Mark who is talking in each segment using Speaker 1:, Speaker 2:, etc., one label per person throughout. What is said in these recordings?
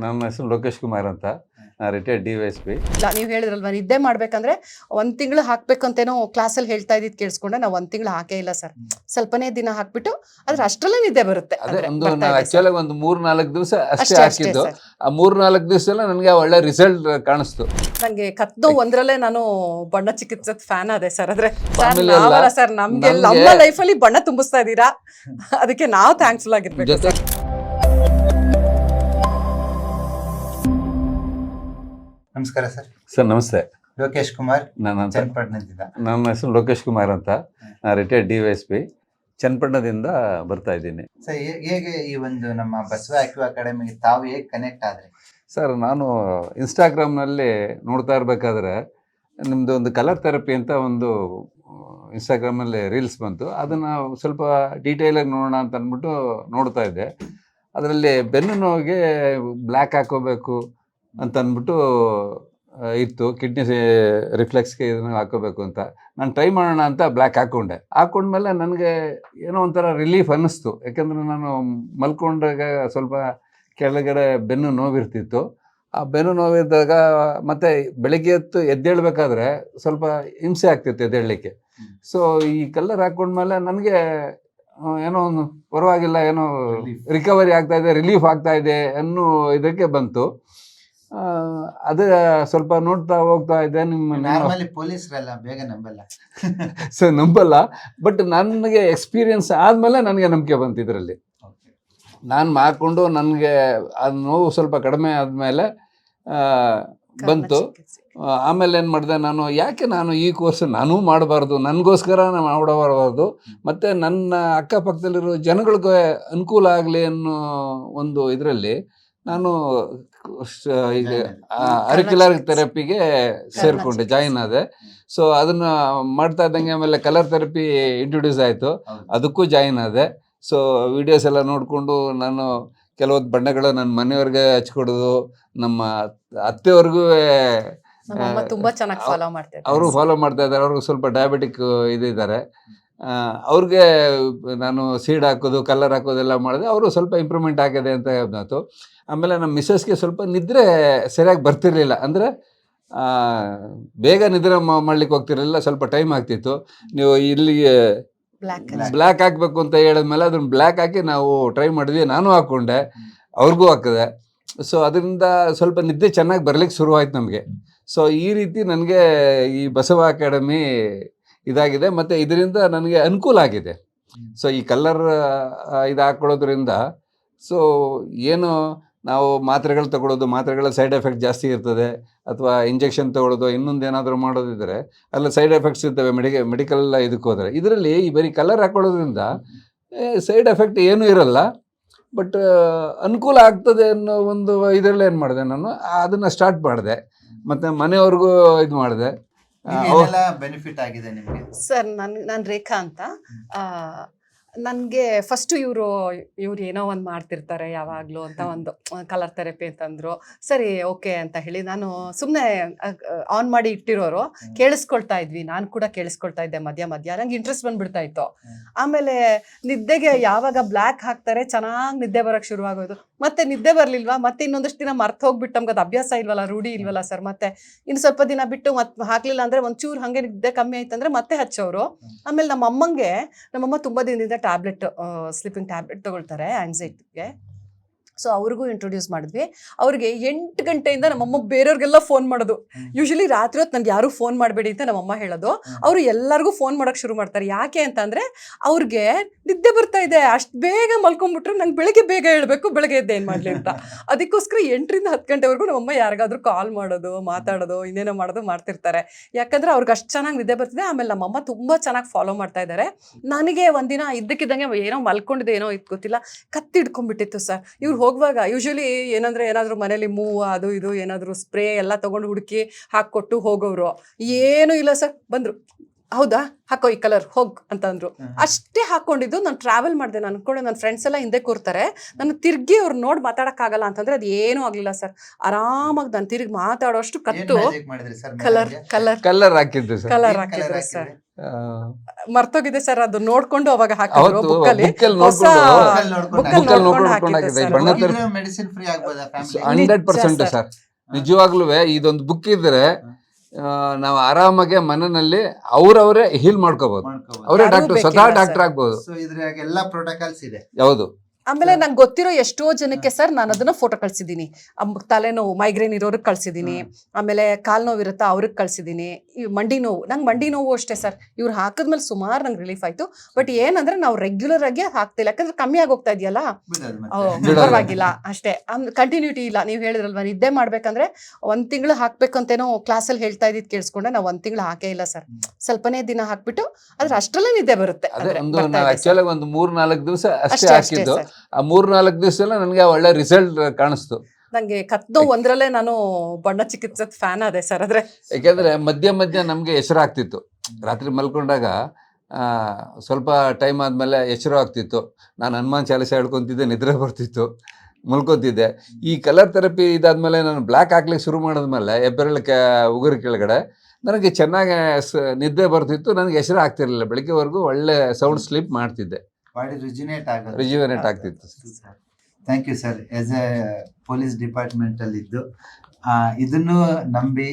Speaker 1: ನನ್ನ ಹೆಸರು ಲೋಕೇಶ್ ಕುಮಾರ್ ಅಂತ. Retired D Y S P.
Speaker 2: ನೀವು ಹೇಳಿದ್ರಲ್ವ ನಿದ್ದೆ ಮಾಡ್ಬೇಕಂದ್ರೆ ಒಂದ್ ತಿಂಗಳು ಹಾಕ್ಬೇಕಂತೇನೋ ಕ್ಲಾಸಲ್ಲಿ ಹೇಳ್ತಾ ಇದ್ದಿದ್ ಕೇಳಿಸ್ಕೊಂಡೆ ನಾವು ಒಂದ್ ತಿಂಗಳು ಹಾಕೇ ಇಲ್ಲ ಸರ್. ಸ್ವಲ್ಪನೇ ದಿನ ಹಾಕ್ಬಿಟ್ಟು ಅದ್ರ ಅಷ್ಟ್ರಲ್ಲೇ ನಿದ್ದೆ ಬರುತ್ತೆ.
Speaker 1: ಅದೇ ಒಂದು
Speaker 2: ಇದೆ
Speaker 1: ಒಂದು ಮೂರ್ ನಾಲ್ಕು ದಿವಸ ಅಷ್ಟೇ ಹಾಕಿದ್ದು. ಆ ಮೂರ್ ನಾಲ್ಕು ದಿವಸ ನನಗೆ ಒಳ್ಳೆ ರಿಸಲ್ಟ್ ಕಾಣಿಸ್ತು.
Speaker 2: ನಂಗೆ ಕತ್ತು ಒಂದ್ರಲ್ಲೇ ನಾನು ಬಣ್ಣ ಚಿಕಿತ್ಸೆ ಫ್ಯಾನ್ ಅದೇ ಸರ್. ಅಂದ್ರೆ ಸರ್
Speaker 1: Family ಅಲ್ಲ,
Speaker 2: ಸರ್ ನಮ್ಗೆ
Speaker 1: ನಮ್ಗೆ-
Speaker 2: ನಮ್ಮ ಲೈಫಲ್ಲಿ ಬಣ್ಣ ತುಂಬಿಸ್ತಾ ಇದ್ದೀರಾ? ಅದಕ್ಕೆ ನಾವು ಥ್ಯಾಂಕ್ಫುಲ್ ಆಗಿರ್ಬೇಕು
Speaker 3: ನಮಸ್ಕಾರ ಸರ್.
Speaker 1: ಸರ್ ನಮಸ್ತೆ.
Speaker 3: ಲೋಕೇಶ್ ಕುಮಾರ್
Speaker 1: ನನ್ನ
Speaker 3: ಚನ್ನಪಟ್ಟಣದಿಂದ.
Speaker 1: ನನ್ನ ಹೆಸರು ಲೋಕೇಶ್ ಕುಮಾರ್ ಅಂತ. Retired D Y S P ಚನ್ನಪಟ್ಟಣದಿಂದ ಬರ್ತಾ ಇದ್ದೀನಿ.
Speaker 3: ಸರ್ ಹೇಗೆ ಈ ಒಂದು ನಮ್ಮ ಬಸವ ಆಕ್ಯೂ ಅಕಾಡೆಮಿಗೆ ತಾವು ಹೇಗೆ ಕನೆಕ್ಟ್ ಆದ್ರಿ?
Speaker 1: ಸರ್ ನಾನು ಇನ್ಸ್ಟಾಗ್ರಾಮ್ನಲ್ಲಿ ನೋಡ್ತಾ ಇರಬೇಕಾದ್ರೆ ನಿಮ್ಮದು ಒಂದು ಕಲರ್ ಥೆರಪಿ ಅಂತ ಒಂದು ಇನ್ಸ್ಟಾಗ್ರಾಮಲ್ಲಿ ರೀಲ್ಸ್ ಬಂತು. ಅದನ್ನು ಸ್ವಲ್ಪ ಡೀಟೇಲಾಗಿ ನೋಡೋಣ ಅಂತ ಅಂದ್ಬಿಟ್ಟು ನೋಡ್ತಾ ಇದ್ದೆ. ಅದರಲ್ಲಿ ಬೆನ್ನು ನೋವಿಗೆ ಬ್ಲ್ಯಾಕ್ ಹಾಕೋಬೇಕು ಅಂತ ಅಂದ್ಬಿಟ್ಟು ಇತ್ತು. ಕಿಡ್ನಿ ರಿಫ್ಲೆಕ್ಸ್ಗೆ ಇದನ್ನು ಹಾಕೋಬೇಕು ಅಂತ. ನಾನು ಟ್ರೈ ಮಾಡೋಣ ಅಂತ ಬ್ಲ್ಯಾಕ್ ಹಾಕ್ಕೊಂಡೆ ಹಾಕ್ಕೊಂಡ್ಮೇಲೆ ನನಗೆ ಏನೋ ಒಂಥರ ರಿಲೀಫ್ ಅನ್ನಿಸ್ತು. ಯಾಕೆಂದರೆ ನಾನು ಮಲ್ಕೊಂಡಾಗ ಸ್ವಲ್ಪ ಕೆಳಗಡೆ ಬೆನ್ನು ನೋವಿರ್ತಿತ್ತು. ಆ ಬೆನ್ನು ನೋವಿದ್ದಾಗ ಮತ್ತೆ ಬೆಳಗ್ಗೆ ಹೊತ್ತು ಎದ್ದೇಳಬೇಕಾದ್ರೆ ಸ್ವಲ್ಪ ಹಿಂಸೆ ಆಗ್ತಿತ್ತು ಎದ್ದೇಳಲಿಕ್ಕೆ. ಸೊ ಈ ಕಲ್ಲರ್ ಹಾಕ್ಕೊಂಡ್ಮೇಲೆ ನನಗೆ ಏನೋ ಒಂದು ಪರವಾಗಿಲ್ಲ ಏನೋ ರಿಕವರಿ ಆಗ್ತಾ ಇದೆ ರಿಲೀಫ್ ಆಗ್ತಾ ಇದೆ ಅನ್ನೋ ಇದಕ್ಕೆ ಬಂತು. ಅದೇ ಸ್ವಲ್ಪ ನೋಡ್ತಾ ಹೋಗ್ತಾ ಇದ್ದೆ ನಿಮ್ಮ
Speaker 3: ನಾರ್ಮಲಿ ಪೊಲೀಸರೆಲ್ಲ ಬೇಗ ನಂಬಲ್ಲ.
Speaker 1: ಸೊ ನಂಬಲ್ಲ. ಬಟ್ ನನಗೆ ಎಕ್ಸ್ಪೀರಿಯನ್ಸ್ ಆದಮೇಲೆ ನನಗೆ ನಂಬಿಕೆ ಬಂತು ಇದರಲ್ಲಿ. ನಾನು ಮಾಡಿಕೊಂಡು ನನಗೆ ಅದು ನೋವು ಸ್ವಲ್ಪ ಕಡಿಮೆ ಆದಮೇಲೆ ಬಂತು. ಆಮೇಲೆ ಏನು ಮಾಡಿದೆ ನಾನು ಯಾಕೆ ನಾನು ಈ ಕೋರ್ಸ್ ನಾನು ಮಾಡಬಾರ್ದು ನನಗೋಸ್ಕರ ನಾನು ಮಾಡಬಾರ್ದು ಮತ್ತು ನನ್ನ ಅಕ್ಕಪಕ್ಕದಲ್ಲಿರೋ ಜನಗಳಿಗೆ ಅನುಕೂಲ ಆಗಲಿ ಅನ್ನೋ ಒಂದು ಇದರಲ್ಲಿ ನಾನು ಅರಿಕ್ಯುಲರ್ ಥೆರಪಿಗೆ ಸೇರ್ಕೊಂಡೆ ಜಾಯಿನ್ ಆದೆ. ಸೊ ಅದನ್ನ ಮಾಡ್ತಾ ಇದ್ದಂಗೆ ಆಮೇಲೆ ಕಲರ್ ಥೆರಪಿ ಇಂಟ್ರೊಡ್ಯೂಸ್ ಆಯಿತು. ಅದಕ್ಕೂ ಜಾಯಿನ್ ಆದೆ. ಸೊ ವಿಡಿಯೋಸ್ ಎಲ್ಲ ನೋಡಿಕೊಂಡು ನಾನು ಕೆಲವೊಂದು ಬಣ್ಣಗಳು ನನ್ನ ಮನೆಯವ್ರಿಗೆ ಹಚ್ಕೊಡೋದು ನಮ್ಮ
Speaker 2: ಅತ್ತೆವರೆಗೂ ತುಂಬಾ ಚೆನ್ನಾಗಿ ಫಾಲೋ ಮಾಡ್ತಾರೆ
Speaker 1: ಅವರು ಫಾಲೋ ಮಾಡ್ತಾ ಇದ್ದಾರೆ. ಅವ್ರಿಗೆ ಸ್ವಲ್ಪ ಡಯಾಬಿಟಿಕ್ ಇದಿದ್ದಾರೆ. ಅವ್ರಿಗೆ ನಾನು ಸೀಡ್ ಹಾಕೋದು ಕಲರ್ ಹಾಕೋದೆಲ್ಲ ಮಾಡಿದೆ. ಅವರು ಸ್ವಲ್ಪ ಇಂಪ್ರೂವ್ಮೆಂಟ್ ಆಗಿದೆ ಅಂತ ಹೇಳ್ದಾತು ಆಮೇಲೆ ನಮ್ಮ ಮಿಸ್ಸಸ್ಗೆ ಸ್ವಲ್ಪ ನಿದ್ರೆ ಸರಿಯಾಗಿ ಬರ್ತಿರ್ಲಿಲ್ಲ. ಅಂದರೆ ಬೇಗ ನಿದ್ರೆ ಮಾಡ್ಲಿಕ್ಕೆ ಹೋಗ್ತಿರಲಿಲ್ಲ. ಸ್ವಲ್ಪ ಟೈಮ್ ಆಗ್ತಿತ್ತು. ನೀವು ಇಲ್ಲಿಗೆ
Speaker 2: ಬ್ಲ್ಯಾಕ್
Speaker 1: ಬ್ಲ್ಯಾಕ್ ಹಾಕಬೇಕು ಅಂತ ಹೇಳಿದ್ಮೇಲೆ ಅದನ್ನ ಬ್ಲ್ಯಾಕ್ ಹಾಕಿ ನಾವು ಟ್ರೈ ಮಾಡಿದ್ವಿ. ನಾನು ಹಾಕ್ಕೊಂಡೆ ಅವ್ರಿಗೂ ಹಾಕಿದೆ. ಸೊ ಅದರಿಂದ ಸ್ವಲ್ಪ ನಿದ್ದೆ ಚೆನ್ನಾಗಿ ಬರ್ಲಿಕ್ಕೆ ಶುರುವಾಯ್ತು ನಮಗೆ. ಸೊ ಈ ರೀತಿ ನನಗೆ ಈ ಬಸವ ಅಕಾಡೆಮಿ ಇದಾಗಿದೆ ಮತ್ತು ಇದರಿಂದ ನನಗೆ ಅನುಕೂಲ ಆಗಿದೆ. ಸೊ ಈ ಕಲ್ಲರ್ ಇದು ಹಾಕ್ಕೊಳ್ಳೋದ್ರಿಂದ ಸೊ ಏನು ನಾವು ಮಾತ್ರೆಗಳು ತಗೊಳ್ಳೋದು ಮಾತ್ರೆಗಳ ಸೈಡ್ ಎಫೆಕ್ಟ್ ಜಾಸ್ತಿ ಇರ್ತದೆ ಅಥವಾ ಇಂಜೆಕ್ಷನ್ ತಗೊಳ್ಳೋದು ಇನ್ನೊಂದು ಏನಾದರೂ ಮಾಡೋದಿದ್ರೆ ಅಲ್ಲ ಸೈಡ್ ಎಫೆಕ್ಟ್ಸ್ ಇರ್ತವೆ ಮೆಡಿಕ ಮೆಡಿಕಲ್ ಇದಕ್ಕೆ ಹೋದರೆ. ಇದರಲ್ಲಿ ಈ ಬರೀ ಕಲರ್ ಹಾಕೊಳ್ಳೋದ್ರಿಂದ ಸೈಡ್ ಎಫೆಕ್ಟ್ ಏನೂ ಇರಲ್ಲ ಬಟ್ ಅನುಕೂಲ ಆಗ್ತದೆ ಅನ್ನೋ ಒಂದು ಇದರಲ್ಲಿ ಏನು ಮಾಡಿದೆ ನಾನು ಅದನ್ನು ಸ್ಟಾರ್ಟ್ ಮಾಡಿದೆ. ಮತ್ತು ಮನೆಯವ್ರಿಗೂ ಇದು ಮಾಡಿದೆ.
Speaker 3: ಬೆನಿಫಿಟ್ ಆಗಿದೆ ನಿಮಗೆ?
Speaker 2: ಸರ್ ನನ್ ನಾನು ರೇಖಾ ಅಂತ. ನನಗೆ ಫಸ್ಟು ಇವರು ಇವ್ರು ಏನೋ ಒಂದು ಮಾಡ್ತಿರ್ತಾರೆ ಯಾವಾಗಲೂ ಅಂತ ಒಂದು ಕಲರ್ ಥೆರಪಿ ಅಂತಂದ್ರು ಸರಿ ಓಕೆ ಅಂತ ಹೇಳಿ ನಾನು ಸುಮ್ಮನೆ ಆನ್ ಮಾಡಿ ಇಟ್ಟಿರೋರು ಕೇಳಿಸ್ಕೊಳ್ತಾ ಇದ್ವಿ. ನಾನು ಕೂಡ ಕೇಳಿಸ್ಕೊಳ್ತಾ ಇದ್ದೆ ಮಧ್ಯ ಮಧ್ಯ. ನಂಗೆ ಇಂಟ್ರೆಸ್ಟ್ ಬಂದ್ಬಿಡ್ತಾ ಇತ್ತು. ಆಮೇಲೆ ನಿದ್ದೆಗೆ ಯಾವಾಗ ಬ್ಲ್ಯಾಕ್ ಹಾಕ್ತಾರೆ ಚೆನ್ನಾಗಿ ನಿದ್ದೆ ಬರೋಕ್ಕೆ ಶುರುವಾಗೋದು ಮತ್ತೆ ನಿದ್ದೆ ಬರಲಿಲ್ವಾ? ಮತ್ತೆ ಇನ್ನೊಂದಷ್ಟು ದಿನ ಮರ್ತು ಹೋಗ್ಬಿಟ್ಟು ನಮ್ಗೆ ಅದು ಅಭ್ಯಾಸ ಇಲ್ವಲ್ಲ ರೂಢಿ ಇಲ್ವಲ್ಲ ಸರ್? ಮತ್ತೆ ಇನ್ನು ಸ್ವಲ್ಪ ದಿನ ಬಿಟ್ಟು ಮತ್ತೆ ಹಾಕ್ಲಿಲ್ಲ ಅಂದ್ರೆ ಒಂಚೂರು ಹಾಗೆ ನಿದ್ದೆ ಕಮ್ಮಿ ಆಯ್ತು ಅಂದ್ರೆ ಮತ್ತೆ ಹಚ್ಚೋರು. ಆಮೇಲೆ ನಮ್ಮ ಅಮ್ಮಂಗೆ ನಮ್ಮಮ್ಮ ತುಂಬ ದಿನದಿಂದ ಟ್ಯಾಬ್ಲೆಟ್ ಸ್ಲೀಪಿಂಗ್ ಟ್ಯಾಬ್ಲೆಟ್ ತಗೊಳ್ತಾರೆ ಆನ್ಸೈಟಿಗೆ ಸೊ ಅವ್ರಿಗೂ ಇಂಟ್ರೊಡ್ಯೂಸ್ ಮಾಡಿದ್ವಿ. ಅವ್ರಿಗೆ ಎಂಟು ಗಂಟೆಯಿಂದ ನಮ್ಮಮ್ಮ ಬೇರೆಯವ್ರಿಗೆಲ್ಲ ಫೋನ್ ಮಾಡೋದು. ಯೂಶಲಿ ರಾತ್ರಿ ಹೊತ್ತು ನನಗೆ ಯಾರು ಫೋನ್ ಮಾಡಬೇಡಿ ಅಂತ ನಮ್ಮಮ್ಮ ಹೇಳೋದು. ಅವರು ಎಲ್ಲರಿಗೂ ಫೋನ್ ಮಾಡೋಕ್ಕೆ ಶುರು ಮಾಡ್ತಾರೆ. ಯಾಕೆ ಅಂತಂದ್ರೆ ಅವ್ರಿಗೆ ನಿದ್ದೆ ಬರ್ತಾ ಇದೆ. ಅಷ್ಟು ಬೇಗ ಮಲ್ಕೊಂಡ್ಬಿಟ್ರೆ ನಂಗೆ ಬೆಳಗ್ಗೆ ಬೇಗ ಹೇಳಬೇಕು ಬೆಳಗ್ಗೆ ಎದ್ದು ಏನು ಮಾಡಲಿ ಅಂತ. ಅದಕ್ಕೋಸ್ಕರ ಎಂಟರಿಂದ ಹತ್ತು ಗಂಟೆವರೆಗೂ ನಮ್ಮಮ್ಮ ಯಾರಿಗಾದ್ರೂ ಕಾಲ್ ಮಾಡೋದು ಮಾತಾಡೋದು ಇನ್ನೇನೋ ಮಾಡೋದು ಮಾಡ್ತಿರ್ತಾರೆ. ಯಾಕಂದ್ರೆ ಅವ್ರಿಗೆ ಅಷ್ಟು ಚೆನ್ನಾಗಿ ನಿದ್ದೆ ಬರ್ತಿದೆ. ಆಮೇಲೆ ನಮ್ಮಮ್ಮ ತುಂಬ ಚೆನ್ನಾಗಿ ಫಾಲೋ ಮಾಡ್ತಾ ಇದ್ದಾರೆ ನನಗೆ ಒಂದಿನ ಇದ್ದಕ್ಕಿದ್ದಂಗೆ ಏನೋ ಮಲ್ಕೊಂಡಿದೆ ಏನೋ ಇತ್ತು ಗೊತ್ತಿಲ್ಲ. ಕತ್ತಿ ಹಿಡ್ಕೊಂಡ್ಬಿಟ್ಟಿತ್ತು ಸರ್. ಇವ್ರು ಹೋಗುವಾಗ ಯೂಶಲಿ ಏನಂದ್ರೆ ಏನಾದರೂ ಮನೇಲಿ ಮೂವ್, ಅದು ಇದು ಏನಾದರೂ ಸ್ಪ್ರೇ ಎಲ್ಲ ತೊಗೊಂಡು ಹುಡುಕಿ ಹಾಕ್ಕೊಟ್ಟು ಹೋಗೋರು. ಏನು ಇಲ್ಲ ಸರ್, ಬಂದರು. ಹೌದಾ? ಹಾಕೋ ಈ ಕಲರ್ ಹೋಗ್ ಅಂತಂದ್ರು
Speaker 3: ಅಂದ್ರು.
Speaker 2: ಅಷ್ಟೇ ಹಾಕೊಂಡಿದ್ದು ನಾನು ಟ್ರಾವೆಲ್ ಮಾಡಿದೆ. ನಾನು ಅನ್ಕೊಂಡೆ ನನ್ನ ಫ್ರೆಂಡ್ಸ್ ಎಲ್ಲ ಹಿಂದೆ ಕೂರ್ತಾರೆ. ನಾನು ತಿರ್ಗಿ ಅವ್ರು ನೋಡಿ ಮಾತಾಡಕ್ಕಾಗಲ್ಲ ಅಂತಂದ್ರೆ ಅದು ಏನೂ ಆಗ್ಲಿಲ್ಲ ಸರ್. ಆರಾಮಾಗಿ ನಾನು ತಿರ್ಗಿ ಮಾತಾಡೋಷ್ಟು ಕತ್ತು. ಕಲರ್ ಕಲರ್
Speaker 1: ಕಲರ್ ಹಾಕಿದ್ದು ಸರ್.
Speaker 2: ಕಲರ್ ಹಾಕಿದ್ರೆ ಸರ್? ಮರ್ತೋಗಿದೆ ಸರ್ ಅದು ನೋಡ್ಕೊಂಡು ಅವಾಗ ಹಾಕಿದ್ರು ಬುಕ್ಕಲ್ಲಿ. ಹೊಸ
Speaker 1: ಬುಕ್ಕಲ್ಲಿ
Speaker 2: ನೋಡ್ಕೊಂಡು ಹಾಕಿದ್ದೆ. ಸರ್.
Speaker 3: ಮೆಡಿಸಿನ್ ಫ್ರೀ ಆಗ್ಬೋದಾ ಫ್ಯಾಮಿಲಿ
Speaker 1: ಹಂಡ್ರೆಡ್ ಪರ್ಸೆಂಟ್
Speaker 2: ಸರ್.
Speaker 1: ನಿಜವಾಗ್ಲೂ ಇದೊಂದು ಬುಕ್ ಇದ್ರೆ ನಾವು ಆರಾಮಾಗಿ ಮನೆಯಲ್ಲಿ ಅವ್ರವರೇ ಹೀಲ್ ಮಾಡ್ಕೋಬಹುದು ಅವರೇ ಡಾಕ್ಟರ್ ಸ್ವತಃ ಡಾಕ್ಟರ್
Speaker 2: ಆಗ್ಬಹುದು
Speaker 1: ಆಗ್ಬೋದು.
Speaker 3: ಸೊ ಇದ್ರಾಗ ಎಲ್ಲಾ ಪ್ರೋಟೋಕಾಲ್ಸ್ ಇದೆ.
Speaker 1: ಹೌದು.
Speaker 2: ಆಮೇಲೆ ನಂಗೆ ಗೊತ್ತಿರೋ ಎಷ್ಟೋ ಜನಕ್ಕೆ ಸರ್ ನಾನು ಅದನ್ನ ಫೋಟೋ ಕಳ್ಸಿದ್ದೀನಿ. ತಲೆನೋವು ಮೈಗ್ರೇನ್ ಇರೋರಿಗೆ ಕಳ್ಸಿದ್ದೀನಿ. ಆಮೇಲೆ ಕಾಲ್ ನೋವು ಇರುತ್ತಾ ಅವ್ರಿಗೆ ಕಳ್ಸಿದ್ದೀನಿ. ಮಂಡಿ ನೋವು. ನಂಗೆ ಮಂಡಿ ನೋವು ಅಷ್ಟೇ ಸರ್. ಇವ್ರು ಹಾಕಿದ್ಮೇಲೆ ಸುಮಾರು ನಂಗೆ ರಿಲೀಫ್ ಆಯ್ತು. ಬಟ್ ಏನಂದ್ರೆ ನಾವು ರೆಗ್ಯುಲರ್ ಆಗಿ ಹಾಕ್ತಿಲ್ಲ. ಯಾಕಂದ್ರೆ ಕಮ್ಮಿ ಆಗೋಗ್ತಾ ಇದೆಯಲ್ಲ. ಪರವಾಗಿಲ್ಲ. ಅಷ್ಟೇ. ಕಂಟಿನ್ಯೂಟಿ ಇಲ್ಲ. ನೀವು ಹೇಳಿದ್ರಲ್ವಾ ನಿದ್ದೆ ಮಾಡ್ಬೇಕಂದ್ರೆ ಒಂದ್ ತಿಂಗಳು ಹಾಕ್ಬೇಕಂತೇನೋ ಕ್ಲಾಸಲ್ಲಿ ಹೇಳ್ತಾ ಇದ್ದಿದ್ ಕೇಳಿಸ್ಕೊಂಡೆ. ನಾವು ಒಂದ್ ತಿಂಗಳು ಹಾಕೇ ಇಲ್ಲ ಸರ್. ಸ್ವಲ್ಪನೇ ದಿನ ಹಾಕ್ಬಿಟ್ಟು ಅದ್ರ ಅಷ್ಟರಲ್ಲೇ ನಿದ್ದೆ ಬರುತ್ತೆ.
Speaker 1: ಒಂದು. ಆಕ್ಚುಲಿ ಮೂರ್ ನಾಲ್ಕು ದಿವಸ ಅಷ್ಟೇ ಹಾಕಿದ್ದು. ಆ ಮೂರ್ ನಾಲ್ಕು ದಿವಸ ನನಗೆ ಒಳ್ಳೆ ರಿಸಲ್ಟ್ ಕಾಣಿಸ್ತು.
Speaker 2: ನಂಗೆ ಕತ್ತೋ ಒಂದ್ರಲ್ಲೇ ನಾನು ಬಣ್ಣ ಚಿಕಿತ್ಸದ ಫ್ಯಾನ್ ಅದೇ ಸರ್ ಆದ್ರೆ.
Speaker 1: ಯಾಕೆಂದ್ರೆ ಮಧ್ಯ ಮಧ್ಯ ನಮ್ಗೆ ಹೆಸರಾಗ್ತಿತ್ತು. ಆಗ್ತಿತ್ತು ರಾತ್ರಿ ಮಲ್ಕೊಂಡಾಗ ಆ, ಸ್ವಲ್ಪ ಟೈಮ್ ಆದ್ಮೇಲೆ ಎಚ್ಚರ ಆಗ್ತಿತ್ತು ನಾನು ಹನುಮಾನ್ ಚಾಲಿಸ ಹೇಳ್ಕೊಂತಿದ್ದೆ ನಿದ್ರೆ ಬರ್ತಿತ್ತು ಮಲ್ಕೊತಿದ್ದೆ. ಈ ಕಲರ್ ಥೆರಪಿ ಇದಾದ್ಮೇಲೆ ನಾನು ಬ್ಲ್ಯಾಕ್ ಹಾಕ್ಲಿಕ್ಕೆ ಶುರು ಮಾಡಿದ್ಮೇಲೆ ಎಬ್ಬೆರಳು ಕೆ ಉಗುರು ಕೆಳಗಡೆ ನನಗೆ ಚೆನ್ನಾಗಿ ಸ- ನಿದ್ದೆ ಬರ್ತಿತ್ತು ನನಗೆ ಹೆಸರು ಆಗ್ತಿರ್ಲಿಲ್ಲ ಬೆಳಿಗ್ಗೆವರೆಗೂ ಒಳ್ಳೆ ಸೌಂಡ್ ಸ್ಲೀಪ್ ಮಾಡ್ತಿದ್ದೆ.
Speaker 3: ಬಾಡಿ ರಿಜಿನೇಟ್
Speaker 1: ಆಗ್ತಿತ್ತು.
Speaker 3: Thank you sir as a police department ಅಲ್ಲಿ ಇದ್ದು ಆ, ಇದನ್ನು ನಂಬಿ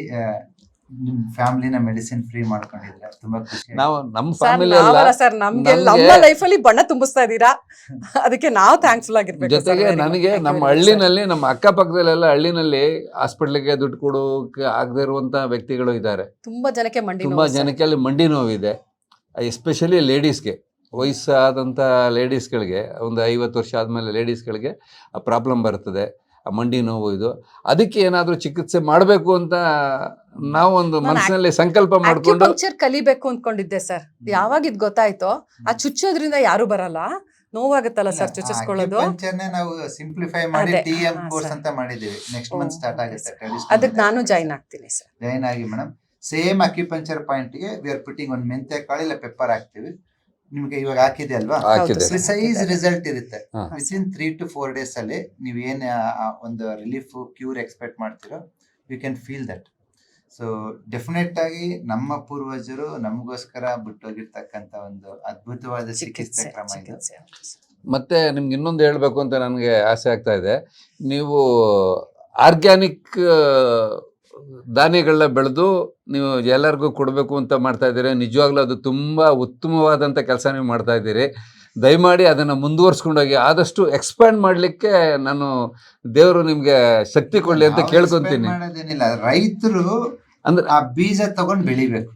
Speaker 3: ನಿಮ್ ಫ್ಯಾಮಿಲಿನ ಮೆಡಿಸಿನ್ ಫ್ರೀ ಮಾಡ್ಕೊಂಡಿದ್ರೆ ತುಂಬಾ ಖುಷಿ ಆಯ್ತು.
Speaker 1: ನಾವು ನಮ್ಮ ಫ್ಯಾಮಿಲಿ
Speaker 2: ಸರ್ ನಮ್ಗೆ ನಮ್ಮ ಲೈಫ್ ಅಲ್ಲಿ ಬಣ್ಣ ತುಂಬಿಸ್ತಾ ಇದ್ದೀರಾ ಅದಕ್ಕೆ ನಾವು ಥ್ಯಾಂಕ್ಫುಲ್ ಆಗಿರ್ಬೇಕು
Speaker 1: ಜೊತೆಗೆ. ನನಗೆ ನಮ್ಮ. ಹಳ್ಳಿನಲ್ಲಿ ನಮ್ಮ ಅಕ್ಕಪಕ್ಕದಲ್ಲೆಲ್ಲ ಹಳ್ಳಿನಲ್ಲಿ ಹಾಸ್ಪಿಟ್ಲಿಗೆ ದುಡ್ಡು ಕೊಡೋಕೆ ಆಗದೆ ಇರುವಂತ ವ್ಯಕ್ತಿಗಳು ಇದ್ದಾರೆ
Speaker 2: ತುಂಬಾ ಜನಕ್ಕೆ ಮಂಡಿ
Speaker 1: ತುಂಬಾ ಜನಕ್ಕೆ ಅಲ್ಲಿ ಮಂಡಿ ನೋವಿದೆ ಎಸ್ಪೆಷಲಿ ಲೇಡೀಸ್ಗೆ ವಯಸ್ಸಾದಂಥ ಲೇಡೀಸ್ಗಳಿಗೆ ಒಂದು ಐವತ್ತು ವರ್ಷ ಆದಮೇಲೆ ಲೇಡೀಸ್ಗಳಿಗೆ ಆ ಪ್ರಾಬ್ಲಮ್ ಬರ್ತದೆ ಆ ಮಂಡಿ ನೋವು ಇದು. ಅದಕ್ಕೆ ಏನಾದರೂ ಚಿಕಿತ್ಸೆ ಮಾಡಬೇಕು ಅಂತ ನಾವು ಒಂದು
Speaker 2: ನಾನು
Speaker 1: ಮನಸ್ಸಿನಲ್ಲಿ ಸಂಕಲ್ಪ ಮಾಡಿಕೊಂಡು
Speaker 2: ಕಲಿಬೇಕು ಅಂದ್ಕೊಂಡಿದ್ದೆ ಸರ್. ಯಾವಾಗ ಇದು ಗೊತ್ತಾಯ್ತೋ ಆ ಚುಚ್ಚೋದ್ರಿಂದ ಯಾರು ಬರಲ್ಲ. ನೋವಾಗುತ್ತಲ್ಲ ಸರ್ ಚುಚ್ಚಿಸ್ಕೊಳ್ಳೋದು.
Speaker 3: ನಾವು ಸಿಂಪ್ಲಿಫೈ ಮಾಡಿ ಟಿ ಎಂ ಕೋರ್ಸ್ ಅಂತ ಮಾಡಿದ್ದೀವಿ. ನೆಕ್ಸ್ಟ್ ಮಂತ್ ಸ್ಟಾರ್ಟ್ ಆಗುತ್ತೆ
Speaker 2: ಅದಕ್ಕೆ ನಾನು ಜಾಯಿನ್ ಆಗ್ತೀನಿ ಸರ್.
Speaker 3: ಜಾಯಿನ್ ಆಗಿ ಮೇಡಮ್ ಸೇಮ್ ಅಕ್ಯುಪಂಚರ್ ಪಾಯಿಂಟ್ಗೆ ವಿ ಆರ್ ಪುಟ್ಟಿಂಗ್ ಒಂದು ಮೆಂತ್ಯ ಕಾಳು ಇಲ್ಲ ಪೆಪ್ಪರ್ ಹಾಕ್ತಿವಿ. ನಿಮ್ಗೆ ಇವಾಗ ಹಾಕಿದೆ ಅಲ್ವಾ? ಪ್ರಿಸೈಸ್ ರಿಸಲ್ಟ್ ಇರುತ್ತೆ. Within three to four days ಅಲ್ಲಿ ನೀವು ಏನ್ ಒಂದು ರಿಲೀಫ್ ಕ್ಯೂರ್ ಎಕ್ಸ್ಪೆಕ್ಟ್ ಮಾಡ್ತೀರೋ you can feel that so definite ಆಗಿ ನಮ್ಮ ಪೂರ್ವಜರು ನಮಗೋಸ್ಕರ ಬಿಟ್ಟೋಗಿರ್ತಕ್ಕಂತ ಒಂದು ಅದ್ಭುತವಾದ ಚಿಕಿತ್ಸೆ ಕ್ರಮ ಇದು.
Speaker 1: ಮತ್ತೆ ನಿಮ್ಗೆ ಇನ್ನೊಂದು ಹೇಳಬೇಕು ಅಂತ ನನಗೆ ಆಸೆ ಆಗ್ತಾ ಇದೆ. ನೀವು ಆರ್ಗ್ಯಾನಿಕ್ ಧಾನ್ಯಗಳನ್ನ ಬೆಳೆದು ನೀವು ಎಲ್ಲರಿಗೂ ಕೊಡಬೇಕು ಅಂತ ಮಾಡ್ತಾ ಇದ್ದೀರಿ ನಿಜವಾಗ್ಲೂ ಅದು ತುಂಬ ಉತ್ತಮವಾದಂಥ ಕೆಲಸ ನೀವು ಮಾಡ್ತಾ ಇದ್ದೀರಿ. ದಯಮಾಡಿ ಅದನ್ನು ಮುಂದುವರ್ಸ್ಕೊಂಡೋಗಿ ಆದಷ್ಟು ಎಕ್ಸ್ಪ್ಯಾಂಡ್ ಮಾಡಲಿಕ್ಕೆ ನಾನು ದೇವರು ನಿಮಗೆ ಶಕ್ತಿ ಕೊಡಲಿ ಅಂತ ಕೇಳ್ಕೊತೀನಿ.
Speaker 3: ಮಾಡೋದೇನಿಲ್ಲ ರೈತರು
Speaker 1: ಅಂದ್ರೆ
Speaker 3: ಆ ಬೀಜ ತಗೊಂಡ್ ಬೆಳಿಬೇಕು.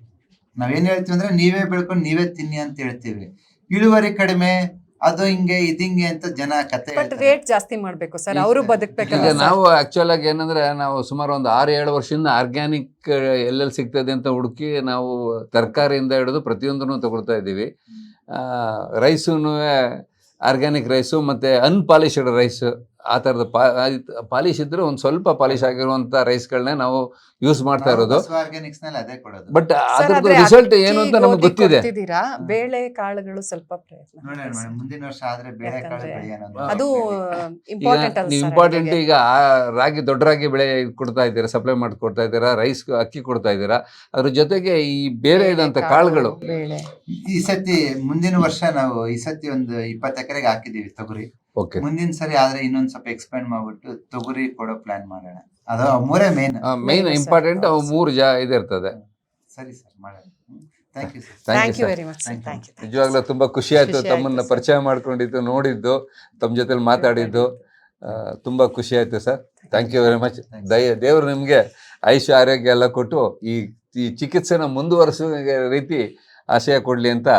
Speaker 3: ನಾವೇನ್ ಹೇಳ್ತೀವಿ ಅಂದ್ರೆ ನೀವೇ ಬೆಳ್ಕೊಂಡು ನೀವೇ ತಿನ್ನಿ ಅಂತ ಹೇಳ್ತೀವಿ. ಇಳುವರಿ ಕಡಿಮೆ ಅದು ಹಿಂಗೆ ಇದಿಂಗೆ ಅಂತ ಜನ ಕತೆ
Speaker 2: ಬಟ್. ರೇಟ್ ಜಾಸ್ತಿ ಮಾಡ್ಬೇಕು ಸರ್ ಅವರು
Speaker 1: ಈಗ
Speaker 2: ಬದುಕ್ಬೇಕಲ್ಲ.
Speaker 1: ನಾವು ಆಕ್ಚುಲ್ ಆಗಿ ಏನಂದ್ರೆ ನಾವು ಸುಮಾರು ಒಂದು ಆರು ಏಳು ವರ್ಷದಿಂದ ಆರ್ಗ್ಯಾನಿಕ್ ಎಲ್ಲೆಲ್ಲಿ ಸಿಗ್ತದೆ ಅಂತ ಹುಡುಕಿ ನಾವು ತರಕಾರಿಯಿಂದ ಹಿಡಿದು ಪ್ರತಿಯೊಂದನ್ನು ತಗೊಳ್ತಾ ಇದ್ದೀವಿ ರೈಸೂ ಆರ್ಗ್ಯಾನಿಕ್ ರೈಸು ಮತ್ತು ಅನ್ಪಾಲಿಶ್ಡ್ ರೈಸ್ ಆ ಥರದ ಪಾಲಿಶ್ ಇದ್ರೆ ಒಂದು ಸ್ವಲ್ಪ ಪಾಲಿಶ್ ಆಗಿರುವಂಥ ರೈಸ್ಗಳನ್ನೇ ನಾವು ಯೂಸ್ ಮಾಡ್ತಾ ಇರೋದು.
Speaker 3: ಬಸವ ನಲ್ಲಿ ಅದೇ ಕೊಡೋದು.
Speaker 1: ಬಟ್ ಅದ್ರದ್ದು ರಿಸಲ್ಟ್ ಏನು ಅಂತ ನಮ್ಗೆ ಗೊತ್ತಿದೆ.
Speaker 2: ಬೇಳೆ ಕಾಳುಗಳು ಸ್ವಲ್ಪ.
Speaker 3: ಮುಂದಿನ ವರ್ಷ ಆದ್ರೆ ಬೇಳೆ ಕಾಳು
Speaker 2: ಯಾಕಂದ್ರೆ ಅದು
Speaker 1: ಈಗ
Speaker 2: ಇಂಪಾರ್ಟೆಂಟ್
Speaker 1: ಈಗ ಆ ರಾಗಿ ದೊಡ್ಡ ರಾಗಿ ಬೆಳೆ ಕೊಡ್ತಾ ಇದ್ದೀರಾ ಸಪ್ಲೈ ಮಾಡಿ ಕೊಡ್ತಾ ಇದ್ದೀರಾ ರೈಸ್ ಅಕ್ಕಿ ಕೊಡ್ತಾ ಇದ್ದೀರಾ ಅದ್ರ ಜೊತೆಗೆ ಈ ಬೇರೆ ಇದಂತ ಕಾಳುಗಳು.
Speaker 2: ಬೇಳೆ.
Speaker 3: ಈ ಸತಿ ಮುಂದಿನ ವರ್ಷ ನಾವು ಈ ಸತಿ ಒಂದು ಇಪ್ಪತ್ತು ಎಕರೆಗೆ ಹಾಕಿದೀವಿ ತೊಗರಿ.
Speaker 1: ಓಕೆ
Speaker 3: ಮುಂದಿನ ಸರಿ ಆದ್ರೆ ಇನ್ನೊಂದ್ ಸ್ವಲ್ಪ ಎಕ್ಸ್ಪ್ಲೇನ್ ಮಾಡ್ಬಿಟ್ಟು ತೊಗರಿ ಕೊಡೋ ಪ್ಲಾನ್ ಮಾಡೋಣ. ಅದು ಮೂರೇ ಮೇನ್
Speaker 1: ಮೇನ್ ಇಂಪಾರ್ಟೆಂಟ್ ಅವು. ಮೂರು ಜಾ ಇದಿರ್ತದೆ.
Speaker 3: ಸರಿ ಸರ್ ಮಾಡೋಣ. Thank you sir
Speaker 2: thank you very much
Speaker 3: Thank
Speaker 2: thank you
Speaker 1: ನಿಜವಾಗ್ಲೂ ತುಂಬಾ ಖುಷಿ ಆಯ್ತು ತಮ್ಮನ್ನ ಪರಿಚಯ ಮಾಡ್ಕೊಂಡಿದ್ದು ನೋಡಿದ್ದು ತಮ್ಮ ಜೊತೆಲಿ ಮಾತಾಡಿದ್ದು. ಆ, ತುಂಬಾ ಖುಷಿ ಆಯ್ತು sir thank you very much. ದಯ ದೇವರು ನಿಮ್ಗೆ ಆಯುಷ್ಯ ಆರೋಗ್ಯ ಎಲ್ಲ ಕೊಟ್ಟು ಈ ಈ ಚಿಕಿತ್ಸೆನ ಮುಂದುವರೆಸ ರೀತಿ ಆಶಯ ಕೊಡ್ಲಿ ಅಂತ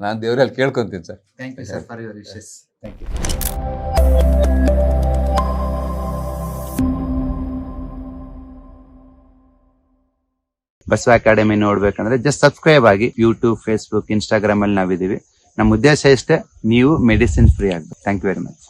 Speaker 1: ನಾನು ದೇವರಲ್ಲಿ ಕೇಳ್ಕೊಂತೀನಿ sir.
Speaker 3: Thank you sir. For your wishes thank you Basava academy ನೋಡ್ಬೇಕಂದ್ರೆ ಜಸ್ಟ್ ಸಬ್ಸ್ಕ್ರೈಬ್ ಆಗಿ ಯೂಟ್ಯೂಬ್ ಫೇಸ್ಬುಕ್ ಇನ್ಸ್ಟಾಗ್ರಾಮ್ ಅಲ್ಲಿ ನಾವಿದೀವಿ ನಮ್ಮ ಉದ್ದೇಶ ಇಷ್ಟೇ ನೀವು ಮೆಡಿಸಿನ್ ಫ್ರೀ ಆಗ್ಬೇಕು. Thank you very much